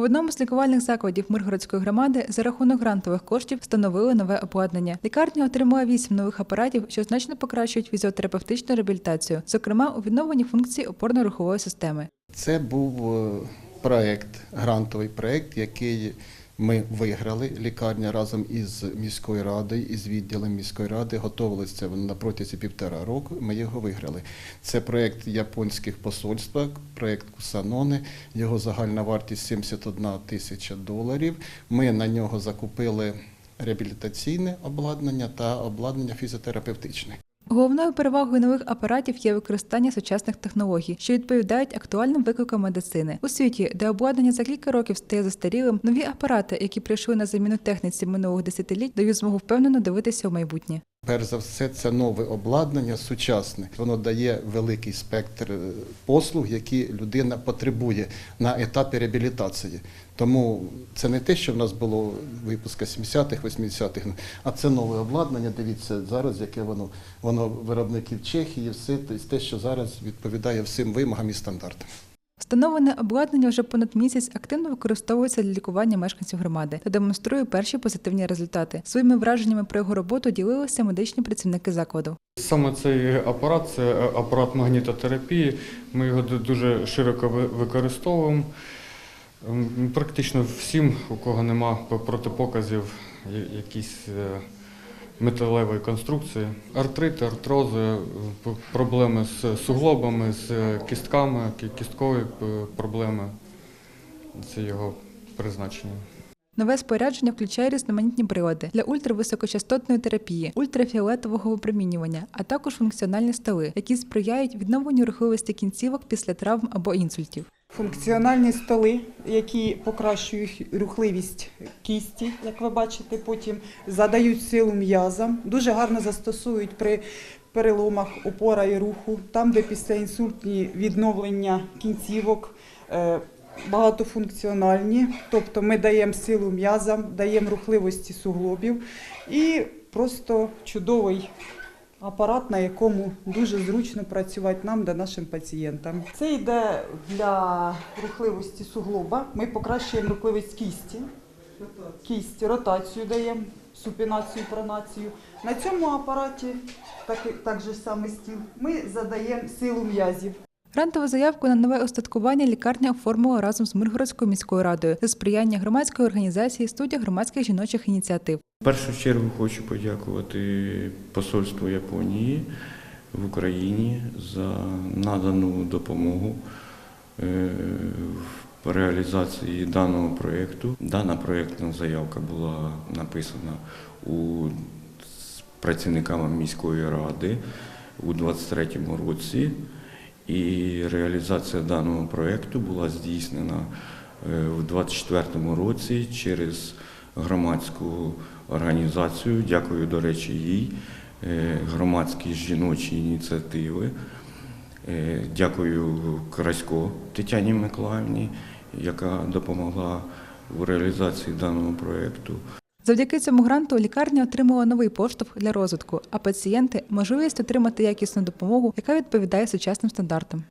В одному з лікувальних закладів Миргородської громади за рахунок грантових коштів встановили нове обладнання. Лікарня отримала вісім нових апаратів, що значно покращують фізіотерапевтичну реабілітацію, зокрема у відновленні функції опорно-рухової системи. Це був е, проект, грантовий проект, який ми виграли. Лікарня разом із міською радою, із відділом міської ради готувалися це на протязі півтора року. Ми його виграли. Це проект японських посольства, проект Кусанони. Його загальна вартість 71 тисяча доларів. Ми на нього закупили реабілітаційне обладнання та обладнання фізіотерапевтичне. Головною перевагою нових апаратів є використання сучасних технологій, що відповідають актуальним викликам медицини. У світі, де обладнання за кілька років стає застарілим, нові апарати, які прийшли на заміну техніці минулих десятиліть, дають змогу впевнено дивитися в майбутнє. Перш за все, це нове обладнання, сучасне. Воно дає великий спектр е, послуг, які людина потребує на етапі реабілітації. Тому це не те, що в нас було випуска 70-х, 80-х, а це нове обладнання. Дивіться зараз, яке воно воно виробників Чехії, все те, що зараз відповідає всім вимогам і стандартам. Встановлене обладнання вже понад місяць активно використовується для лікування мешканців громади та демонструє перші позитивні результати. Своїми враженнями про його роботу ділилися медичні працівники закладу. Саме цей апарат це е, апарат магнітотерапії. Ми його дуже широко ви- використовуємо. Практично всім, у кого нема протипоказів, якісь е, металевої конструкції. Артрити, артрози, проблеми з суглобами, з кістками, кісткові проблеми. Це його призначення. Нове спорядження включає різноманітні прилади для ультрависокочастотної терапії, ультрафіолетового випромінювання, а також функціональні столи, які сприяють відновленню рухливості кінцівок після травм або інсультів. Функціональні столи, які покращують рухливість кісті, як ви бачите, потім задають силу м'язам, дуже гарно застосують при переломах опора і руху, там, де післяінсультні відновлення кінцівок. е, Багатофункціональні, тобто ми даємо силу м'язам, даємо рухливості суглобів і просто чудовий апарат, на якому дуже зручно працювати нам та нашим пацієнтам. Це йде для рухливості суглоба. Ми покращуємо рухливість кісті, кість, ротацію даємо, супінацію, пронацію. На цьому апараті, так, так же саме стіл, ми задаємо силу м'язів. Грантову заявку на нове устаткування лікарня оформила разом з Миргородською міською радою за сприяння громадської організації студія громадських жіночих ініціатив. В першу чергу хочу подякувати посольству Японії в Україні за надану допомогу е, в реалізації даного проєкту. Дана проєктна заявка була написана у працівниками міської ради у 2023 році. І реалізація даного проєкту була здійснена е, в 2024 році через громадську організацію. Дякую, до речі, їй, е, громадські жіночі ініціативи. Е, Дякую Красько Тетяні Миколаївні, яка допомогла в реалізації даного проєкту. Завдяки цьому гранту лікарня отримала новий поштовх для розвитку, а пацієнти можливість отримати якісну допомогу, яка відповідає сучасним стандартам.